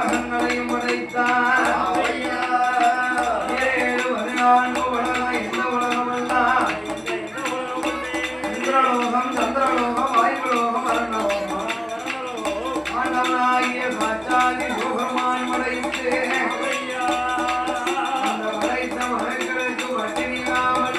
மரணங்களையும் படைத்தார். ஏழு பதினான்கு உலகம் எந்த உலகமெல்லாம்? இந்திரலோகம் சந்திரலோகம் வாயுலோகம் மரணலோகம் ஆண்டவனாகிய காற்றாகி சுகமாய் மறைத்து அந்த மறைத்த மகன்களுக்கு பட்டினியாமல்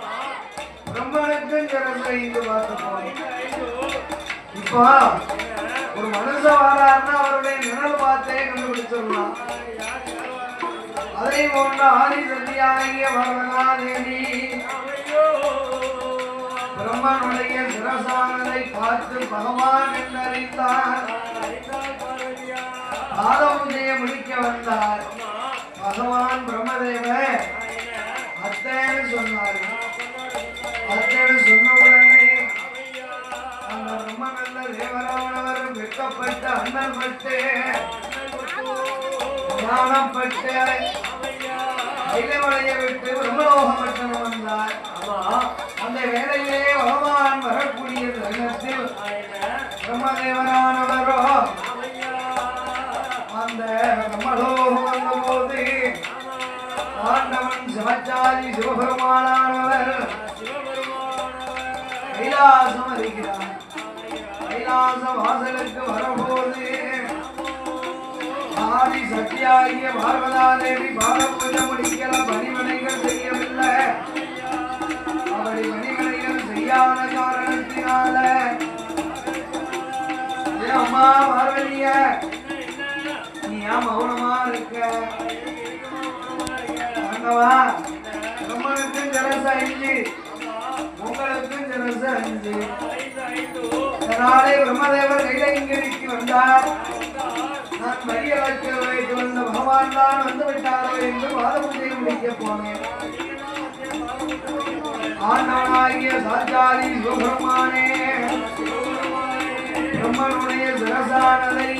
இல்லாமல் வழியளக்க வேண்டுமே இப்போ ஒரு மனுஷன் வாராருன்னா அவருடைய நிழல் பார்த்தே கண்டுபிடிச்சிடலாம். அதை போன்ற ஆதி சத்தியாகிய வரதகாதேவி பிரம்மனுடைய சிரசானதை பார்த்து பகவான் என்றறிந்தார். பாத பூஜையை முடிக்க வந்தார். பகவான் பிரம்மதேவ அத்தேன்னு சொன்னார் தேவராவணவர் வெட்கப்பட்டு அண்ணல் பட்டு ஞானப்பட்டு விட்டு பிரம்மலோகம் பட்டணம் வந்தார். அந்த வேலையிலே பகவான் வரக்கூடிய தருணத்தில் பிரம்மதேவனானவரோ அந்த பிரம்மலோகம் வந்தபோது ஆண்டவன் சிவச்சாரி சிவபெருமானானவர் கைலாசம் அறிகிறார் கைலாச வாசலுக்கு வரும்போது ஆதி சக்தியாகிய பார்வதாதேவி பாலபூஜை முடிக்கிற பணிமனைகள் செய்யவில்லை. அவரை பணிமனைகள் செய்யாத காரணத்தினால அம்மா பார்வதிய நீ ஏன் மௌனமா இருக்க? ஆண்டவா பிரம்மனுக்கும் ஜலச அஞ்சு உங்களுக்கும் அதனாலே பிரம்மதேவர் கைலங்கிரிக்கு வந்தார் நான் வைத்து வந்த பகவான் தான் வந்து விட்டாரோ என்று வாத பூஜை முடிக்க போனேன் ஆண்டவனாகிய சாச்சாரி சிவபெருமானே பிரம்மனுடைய சிரசானதை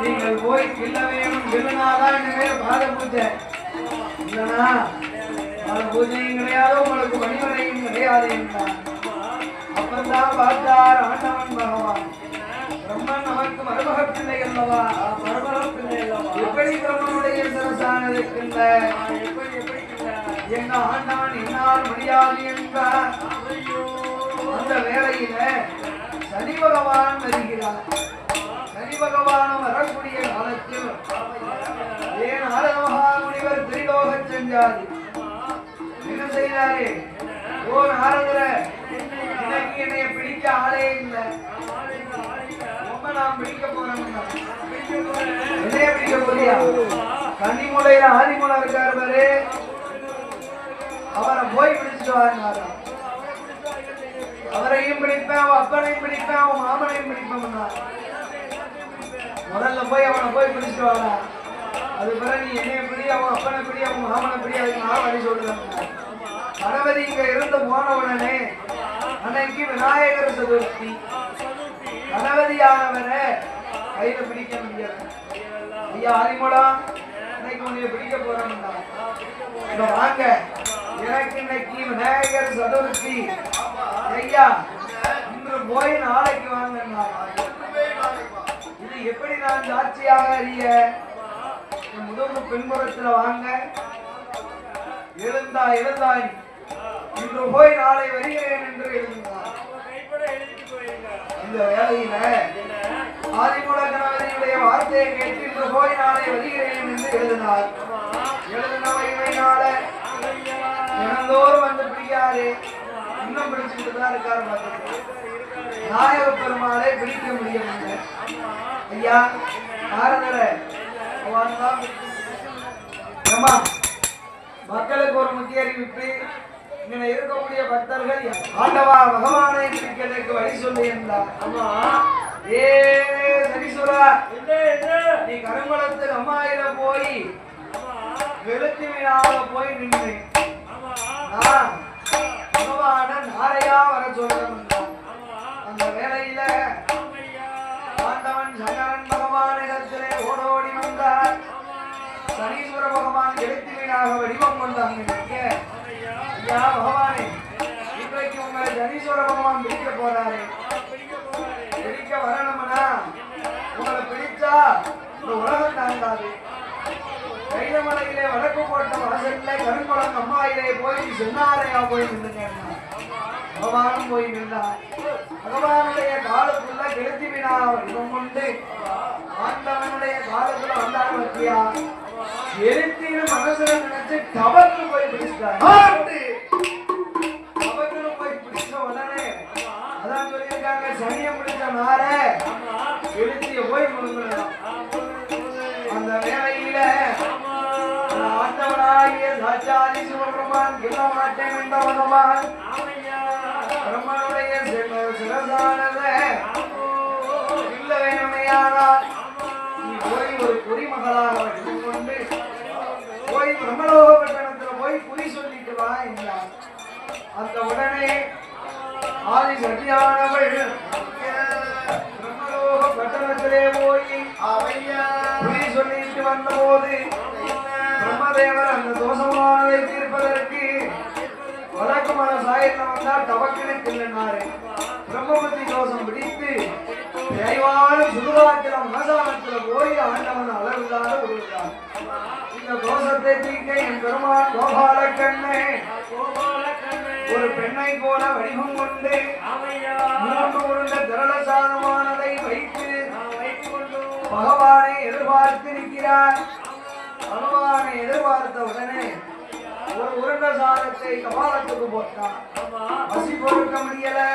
நீங்கள் போய் கில்ல வேணும் கிள்ளினாதான் பாத பூஜை பாத பூஜையும் கிடையாது உங்களுக்கு பணிவரையும் கிடையாது என்றார். அப்பந்தான் பார்த்தார் ஆண்டவன் பகவான். பிரம்மன் நமக்கு மருமக பிள்ளை அல்லவா? மருமக பிள்ளை அல்லவா? எப்படி பிரம்மனுடைய சிரசானதுக்கில்ல எங்க ஆண்டவன் என்னால் முடியாது என்றார். அந்த வேளையில சனி பகவான் வருகிறார். சனி பகவானும் வரக்கூடிய காலத்தில் ஏன் நாரத மகாமுனிவர் திரிலோக செஞ்சாரு என்ன செய்தாரு ஓ நாரதர இன்னைக்கு என்னைய பிடிக்க ஆளே இல்லை. ரொம்ப நான் பிடிக்க போறேன் என்னைய பிடிக்க போறியா? கன்னிமுலையில ஆதிமுலை இருக்காரு பாரு. அவரை போய் பிடிச்சிட்டு வாங்க அவரையும் பிடிப்பேன் அவன் அப்பனையும் பிடிப்பேன் அவன் மாமனையும் பிடிப்பேன் முதல்ல போய் அவனை போய் பிடிச்சிட்டு வாடா. அது பிறகு நீ என்னைய பிடி அவன் அப்பனை பிடி அவன் மாமனை பிடி அதுக்கு நான் வழி சொல்லுவேன் கணவதி இங்க இருந்து போன உடனே அன்னைக்கு விநாயகர் சதுர்த்தி. கணவதியானவரை கையில பிடிக்க முடியாது ஐயா ஆதிமூலம் இன்னைக்கு உன்னைய பிடிக்க போறோம்டா இப்ப வாங்க. எனக்கு இன்னைக்கு விநாயகர் சதுர்த்தி. ஐயா இன்று போய் நாளைக்கு வாங்க இது எப்படி நான் சாட்சியாக அறிய? முதல் முதுகு பின்புறத்துல வாங்க. எழுந்தா எழுந்தாய். இன்று போய் நாளை வருகிறேன் என்று எழுந்தார் இந்த வேலையில ஆதிமூல கணவதியுடைய வார்த்தையை கேட்டு இன்று போய் நாளை வருகிறேன் என்று எழுதினார். எழுதினவையினால தினந்தோறும் வந்து பிடிக்காரு இன்னும் பிடிச்சுக்கிட்டு தான் இருக்காரு பார்த்துட்டு நாயக பெருமாளை பிடிக்க முடியவில்லை ஐயா நாரதர அவன் மக்களுக்கு ஒரு முக்கிய அறிவிப்பு. இங்க இருக்கக்கூடிய பக்தர்கள் ஆண்டவா பகவானை பிடிக்கிறதுக்கு வழி சொல்லி இருந்தார் ஆமா ஏ சனீஸ்வரா நீ கருங்குளத்து அம்மாயில போய் வெளுத்தி மீனாக போய் நின்று. நான் பகவான நாரையா வர சொல்றேன் அந்த வேளையில ஆண்டவன் சங்கரன் பகவானிடத்திலே ஓடோடி வந்தார். சனீஸ்வர பகவான் எழுத்து வீணாக வடிவம் கொண்டாங்க ஐயா பகவானே. இன்றைக்கு உங்களை சனீஸ்வர பகவான் பிடிக்க போறாரு. பிடிக்க வரணும்னா உங்களை பிடிச்சா இந்த உலகம் தாங்காது. கைதமலையிலே வடக்கு போட்ட வாசல்ல கருங்குளம் அம்மாயிலே போய் சென்னாரையா போய் நின்றுங்க பகவானும் போய் நின்றார் பகவானுடைய காலுக்குள்ள கெழுத்தி வினா கொண்டு ஆண்டவனுடைய காலத்துல வந்தார் பத்தியா எழுத்தின மனசுல நினைச்சு டபக்கு போய் பிடிச்சிட்டார். மாட்டேன் என்ற பகவான் பிரம்மனுடைய சில- சிரசானத இல்ல வேணுமையானால் நீ போய் ஒரு குடிமகளாக வடிவம் கொண்டு போய் பிரம்மலோக பட்டணத்துல போய் குறி சொல்லிட்டு வா என்றார் அந்த உடனே ஆதி சத்தியானவள் பிரம்மலோக பட்டணத்திலே போய் குறி சொல்லிட்டு வந்தபோது பிரம்மதேவர் அந்த தோஷமானதை தீர்ப்பதற்கு வடக்கு மன சாயத்தில் வந்தால் டபக்கினு தில்லினாரு பிரம்மபுத்தி தோஷம் பிடித்து தெய்வான சுதுராத்திரம் மனசானத்தில் போய் ஆண்டவன் அளவில்லாத விடுகிறார் இந்த தோஷத்தை தீர்க்க என் பெருமான் கோபால கண்ணே ஒரு பெண்ணை போல வடிவம் கொண்டு மூன்று உருண்ட திரள சாதமானதை வைத்து பகவானை எதிர்பார்த்து நிற்கிறார் எதிர்பார்த்த உடனே ஒரு உருண்ட சாதத்தை கபாலத்துக்கு போட்டான். பசி பொறுக்க முடியலை.